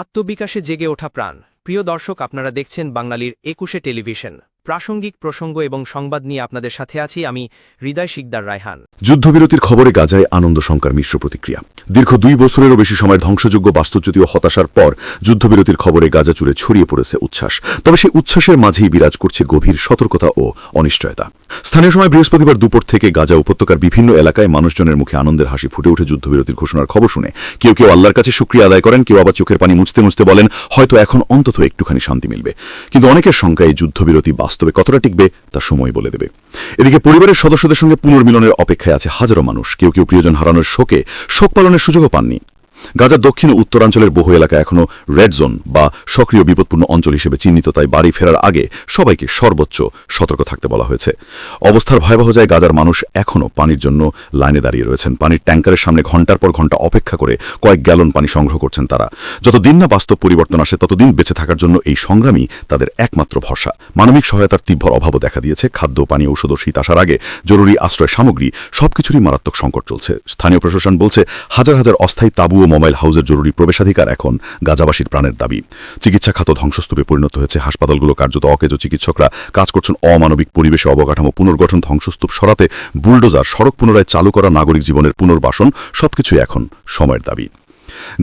আত্মবিকাশে জেগে ওঠা প্রাণ। প্রিয় দর্শক, আপনারা দেখছেন বাঙালির একুশে টেলিভিশন। প্রাসঙ্গিক প্রসঙ্গ এবং সংবাদ নিয়ে আপনাদের সাথে আছি আমি হৃদয় শিকদার রায়হান। যুদ্ধবিরতির খবরে গাজায় আনন্দ শঙ্কার মিশ্র প্রতিক্রিয়া। দীর্ঘ দুই বছরেরও বেশি সময় ধ্বংসযোগ্য বাস্তুচ্যুতি ও হতাশার পর যুদ্ধবিরতির খবরে গাজা জুড়ে ছড়িয়ে পড়েছে উচ্ছ্বাস। তবে সেই উচ্ছ্বাসের মাঝেই বিরাজ করছে গভীর সতর্কতা ও অনিশ্চয়তা। স্থানীয় সময় বৃহস্পতিবার দুপুর থেকে গাজা উপত্যকার বিভিন্ন এলাকায় মানুষজনের মুখে আনন্দের হাসি ফুটে উঠে যুদ্ধবিরতির ঘোষণার খবর শুনে। কেউ কেউ আল্লাহর কাছে শুক্রিয়া আদায় করেন, কেউ আবার চোখের পানি মুছতে মুছতে বলেন, হয়তো এখন অন্তত একটুখানি শান্তি মিলবে। কিন্তু অনেকের সংখ্যা এই যুদ্ধবিরতি বাস্তবে কতটা টিকবে, তা সময় বলে দেবে। এদিকে পরিবারের সদস্যদের সঙ্গে পুনর্মিলনের অপেক্ষায় আছে হাজারো মানুষ। কেউ কেউ প্রিয়জন হারানোর শোকে শোক পালনের সুযোগও পাননি। গাজার দক্ষিণ ও উত্তরাঞ্চলের বহু এলাকা এখনও রেড জোন বা সক্রিয় বিপদপূর্ণ অঞ্চল হিসেবে চিহ্নিত, তাই বাড়ি ফেরার আগে সবাইকে সর্বোচ্চ সতর্ক থাকতে বলা হয়েছে। অবস্থার ভয়াবহ যায় গাজার মানুষ এখনও পানির জন্য লাইনে দাঁড়িয়ে রয়েছেন। পানির ট্যাঙ্কারের সামনে ঘণ্টার পর ঘণ্টা অপেক্ষা করে কয়েক গ্যালন পানি সংগ্রহ করছেন তারা। যতদিন না বাস্তব পরিবর্তন আসে, ততদিন বেঁচে থাকার জন্য এই সংগ্রামই তাদের একমাত্র ভরসা। মানবিক সহায়তার তীব্র অভাবও দেখা দিয়েছে। খাদ্য, পানি, ঔষধ ও শীত আসার আগে জরুরি আশ্রয় সামগ্রী সবকিছুরই মারাত্মক সংকট চলছে। স্থানীয় প্রশাসন বলছে, হাজার হাজার অস্থায়ী তাবু ও মোবাইল হাউসের জরুরি প্রবেশাধিকার এখন গাজাবাসীর প্রাণের দাবি। চিকিৎসা খাত ধ্বংসস্তূপে পরিণত হয়েছে হাসপাতালগুলো, কার্যত অকেজ চিকিৎসকরা কাজ করছেন অমানবিক পরিবেশে অবকাঠামো পুনর্গঠন, ধ্বংসস্তূপ সরাতে, বুলডোজার, সড়ক পুনরায় চালু করা, নাগরিক জীবনের পুনর্বাসন, সবকিছুই এখন সময়ের দাবি।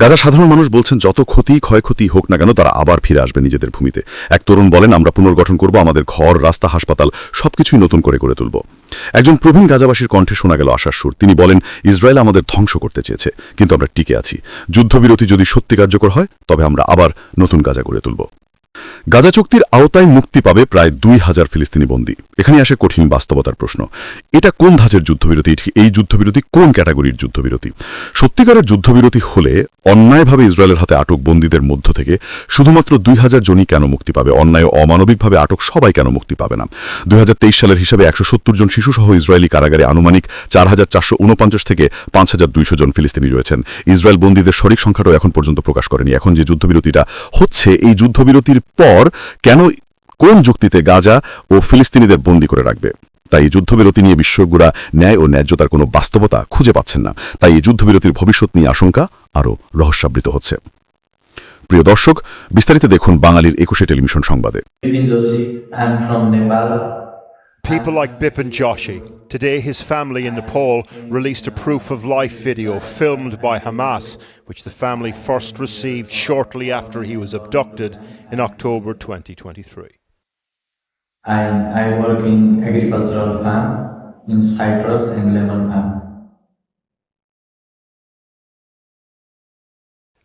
গাজা সাধারণ মানুষ বলছেন, যত ক্ষতি, ক্ষয়ক্ষতি হোক না কেন, তারা আবার ফিরে আসবে নিজেদের ভূমিতে। এক তরুণ বলেন, আমরা পুনর্গঠন করব, আমাদের ঘর, রাস্তা, হাসপাতাল, সবকিছুই নতুন করে করে তুলব। একজন প্রবীণ গাজাবাসীর কণ্ঠে শোনা গেল আশার সুর। তিনি বলেন, ইসরায়েল আমাদের ধ্বংস করতে চেয়েছে, কিন্তু আমরা টিকে আছি। যুদ্ধবিরতি যদি সত্যি কার্যকর হয়, তবে আমরা আবার নতুন গাজা গড়ে তুলব। গাজা চুক্তির আওতায় মুক্তি পাবে প্রায় দুই হাজার ফিলিস্তিনি বন্দী। এখানে আসে কঠিন বাস্তবতার প্রশ্ন। এটা কোন ধাঁচের যুদ্ধবিরতি? এই যুদ্ধবিরতি কোন ক্যাটাগরির যুদ্ধবিরতি? সত্যিকারের যুদ্ধবিরতি হলে অন্যায়ভাবে ইসরায়েলের হাতে আটক বন্দীদের মধ্য থেকে শুধুমাত্র দুই হাজার জনই কেন মুক্তি পাবে? অন্যায় অমানবিকভাবে আটক সবাই কেন মুক্তি পাবে না? দুই হাজার তেইশ সালের হিসাবে একশো সত্তর জন শিশুসহ ইসরায়েলি কারাগারে আনুমানিক চার হাজার চারশো উনপঞ্চাশ থেকে পাঁচ হাজার দুইশো জন ফিলিস্তিনি রয়েছেন। ইসরায়েল বন্দীদের সঠিক সংখ্যাটাও এখন পর্যন্ত প্রকাশ করেনি। এখন যে যুদ্ধবিরতিটা হচ্ছে, এই যুদ্ধবিরতির পর কেন কোন যুক্তিতে গাজা ও ফিলিস্তিনিদের বন্দী করে রাখবে? তাই যুদ্ধবিরতি নিয়ে বিশ্বজ্ঞরা ন্যায় ও ন্যায্যতার কোনো বাস্তবতা খুঁজে পাচ্ছেন না। তাই এই যুদ্ধবিরতির ভবিষ্যৎ নিয়ে আশঙ্কা আরও রহস্যাবৃত হচ্ছে। প্রিয় দর্শক, বিস্তারিত দেখুন বাঙালির একুশে টেলিভিশন সংবাদে। People like Bip and Joshi. Today, his family in Nepal released a proof of life video filmed by Hamas, which the family first received shortly after he was abducted in October 2023. I, I work in agricultural farm in Cyprus and farm.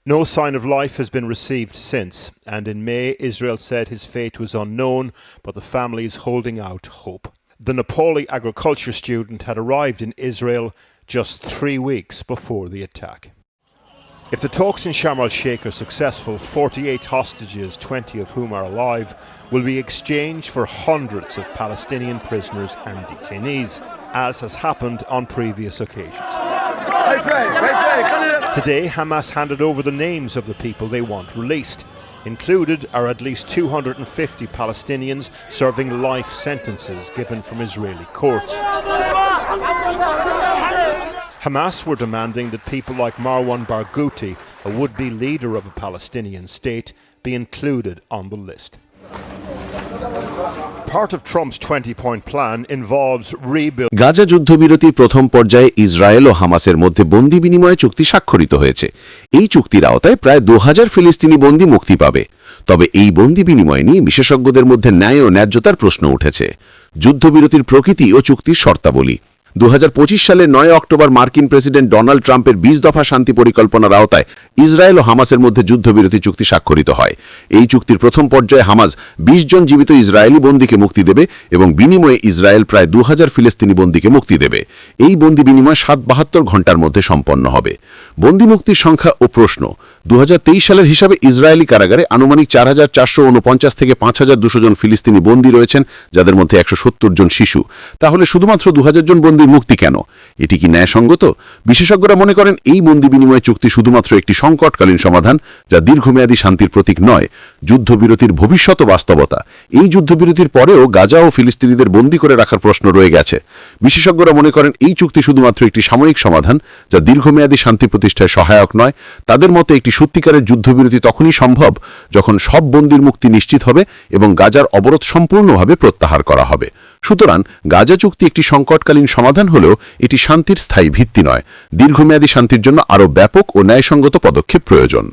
No sign of life has been received since, and in May, Israel said his fate was unknown, but the family is holding out hope. The Nepali agriculture student had arrived in Israel just three weeks before the attack. If the talks in Sharm el Sheikh are successful, 48 hostages, 20 of whom are alive, will be exchanged for hundreds of Palestinian prisoners and detainees, as has happened on previous occasions. Today, Hamas handed over the names of the people they want released. Included are at least 250 Palestinians serving life sentences given from Israeli courts. Hamas were demanding that people like Marwan Barghouti, a would be leader of a Palestinian state, be included on the list. Gaza যুদ্ধবিরতির প্রথম পর্যায়ে Israel ও হামাসের মধ্যে বন্দি বিনিময় চুক্তি স্বাক্ষরিত হয়েছে। এই চুক্তির আওতায় প্রায় দু হাজার ফিলিস্তিনি বন্দি মুক্তি পাবে। তবে এই বন্দি বিনিময় নিয়ে বিশেষজ্ঞদের মধ্যে ন্যায় ও ন্যায্যতার প্রশ্ন উঠেছে। যুদ্ধবিরতির প্রকৃতি ও চুক্তির শর্তাবলী। দু সালের নয় অক্টোবর মার্কিন প্রেসিডেন্ট ডোনাল্ড ট্রাম্পের বিশ দফা শান্তি পরিকল্পনার আওতায় ইসরায়েল ও হামাসের মধ্যে যুদ্ধবিরতি চুক্তি স্বাক্ষরিত হয়। এই চুক্তির প্রথম পর্যায়ে হামাস ২০ জন জীবিত ইসরায়েলি বন্দীকে মুক্তি দেবে এবং বিনিময়ে ইসরায়েল প্রায় দু হাজার ফিলিস্তিনি বন্দীকে মুক্তি দেবে। এই বন্দি বিনিময় সাত বাহাত্তর ঘণ্টার মধ্যে সম্পন্ন হবে। বন্দি মুক্তির সংখ্যা ও প্রশ্ন দু হাজার তেইশ সালের হিসাবে ইসরায়েলি কারাগারে আনুমানিক চার হাজার চারশো উনপঞ্চাশ থেকে পাঁচ হাজার দুশো জন ফিলিস্তিনি বন্দী রয়েছেন, যাদের মধ্যে একশো সত্তর জন শিশু। তাহলে শুধুমাত্র দু হাজার জন বন্দী মুক্তি কেন? এটি কি ন্যায়সঙ্গত? বিশেষজ্ঞরা মনে করেন এই বন্দি বিনিময় চুক্তি শুধুমাত্র একটি সংকটকালীন সমাধান, যা দীর্ঘমেয়াদী শান্তির প্রতীক নয়, যুদ্ধবিরতির ভবিষ্যৎ বাস্তবতা। এই যুদ্ধবিরতির পরেও গাজা ও ফিলিস্তিনিদের বন্দী করে রাখার প্রশ্ন রয়ে গেছে। বিশেষজ্ঞরা মনে করেন এই চুক্তি শুধুমাত্র একটি সাময়িক সমাধান, যা দীর্ঘমেয়াদী শান্তি প্রতিষ্ঠায় সহায়ক নয়। তাদের মতে একটি সত্যিকারের যুদ্ধবিরতি তখনই সম্ভব যখন সব বন্দির মুক্তি নিশ্চিত হবে এবং গাজার অবরোধ সম্পূর্ণভাবে প্রত্যাহার করা হবে। সুতরাং গাজা চুক্তি একটি সংকটকালীন সমাধান হলেও এটি শান্তির স্থায়ী ভিত্তি নয়। দীর্ঘমেয়াদী শান্তির জন্য আরও ব্যাপক ও ন্যায়সঙ্গত পদক্ষেপ প্রয়োজন।